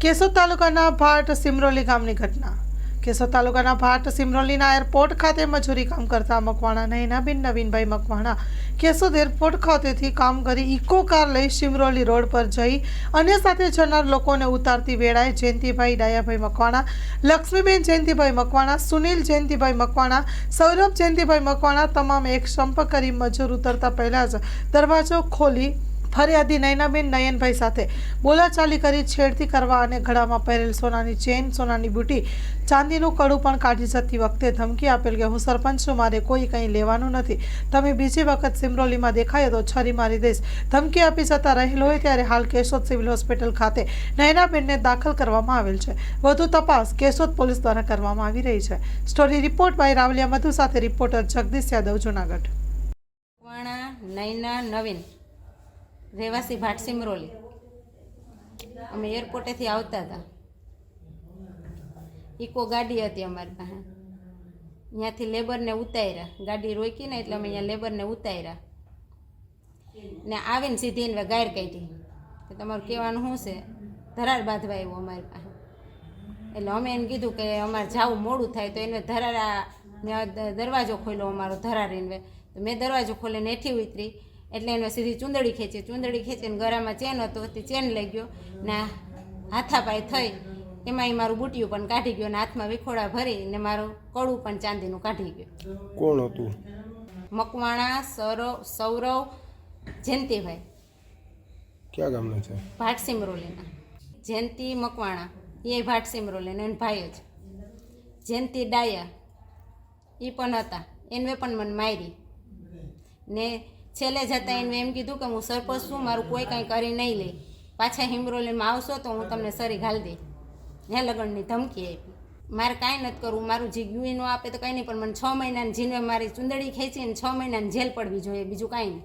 કેશોદ તાલુકાના ભાટ સિમરોલી ગામની ઘટના. કેશોદ તાલુકાના ભાટ સિમરોલીના એરપોર્ટ ખાતે મજૂરી કામ કરતા મકવાણા નૈનાબેન નવીનભાઈ મકવાણા કેશોદ એરપોર્ટ ખાતેથી કામ કરી ઇકો કાર લઈ સિમરોલી રોડ પર જઈ અન્ય સાથે જનાર લોકોને ઉતારતી વેળાએ જયંતિભાઈ, ડાયાભાઈ મકવાણા, લક્ષ્મીબેન જયંતિભાઈ મકવાણા, સુનિલ જયંતિભાઈ મકવાણા, સૌરભ જયંતિભાઈ મકવાણા તમામ એક સંપર્ક કરી મજૂર ઉતરતા પહેલાં જ દરવાજો ખોલી ફરિયાદી નયનાબેન નયનભાઈ સાથે બોલાચાલી કરી છેડતી કરવા અને ઘડામાં પહેરેલ સોનાની ચેન, સોનાની બુટી, ચાંદીનું કડું પણ કાઢી જતી વખતે ધમકી આપેલ કે, હું સરપંચ છું, મારે કોઈ કંઈ લેવાનું નથી. તમે બીજી વખત સિમરોલીમાં દેખાયો તો છરી મારી દઈશ. ધમકી આપી જતા રહેલ હોય ત્યારે હાલ કેશોદ સિવિલ હોસ્પિટલ ખાતે નયનાબેનને દાખલ કરવામાં આવેલ છે. વધુ તપાસ કેશોદ પોલીસ દ્વારા કરવામાં આવી રહી છે. Story report by Rawaliya Madhu સાથે રિપોર્ટર જગદીશ યાદવ, જુનાગઢ. નૈના નવીન. રહેવાસી ભાટ સિમરોલી. અમે એરપોર્ટેથી આવતા હતા. ઇકો ગાડી હતી અમારી પાસે. ત્યાંથી લેબરને ઉતાર્યા. ગાડી રોકી ને એટલે અમે અહીંયા લેબરને ઉતાર્યા. ને આવીને સીધી એને ગાયર કાઢી. કે તમારું કહેવાનું શું છે? ધરાર બાંધવા આવ્યો અમારી પાસે. એટલે અમે એને કીધું કે અમારે જાવું મોડું થાય તો એને ધરારા દરવાજો ખોલ્યો અમારો ધરાર એને મેં દરવાજો ખોલીને એઠી ઉતરી. એટલે એને સીધી ચૂંદડી ખેંચી ચૂંદડી ખેંચીને ગરામાં ચેન હતો તે ચેન લઈ ગયો ને હાથાપાય થઈ. એમાં મારું બુટિયું પણ કાઢી ગયો ને હાથમાં વિખોડા ભરી ને મારું કડું પણ ચાંદીનું કાઢી ગયું. કોણ હતું? મકવાણા સૌરવ સૌરવ જયંતિભાઈ. ક્યાં ગામના છે? ભાટસિમરોલીના જયંતિ મકવાણા. એ ભાટસિમરોલીના એનો ભાઈ જ. જયંતિ ડાયા. એ પણ હતા. એને પણ મને મારી. ને છેલ્લે જતાં એને એમ કીધું કે હું સરપંચ છું, મારું કોઈ કાંઈ કરી નહીં લે. પાછા હિમરોલીમાં આવશો તો હું તમને સરી ઘાલ દે. ને લગનની ધમકી આપી. મારે કાંઈ નથી કરવું, મારું જે ન આપે તો કંઈ નહીં, પણ મને છ મહિનાની જીને મારી ચુંદડી ખેંચીને છ મહિનાની જેલ પડવી જોઈએ, બીજું કાંઈ નહીં.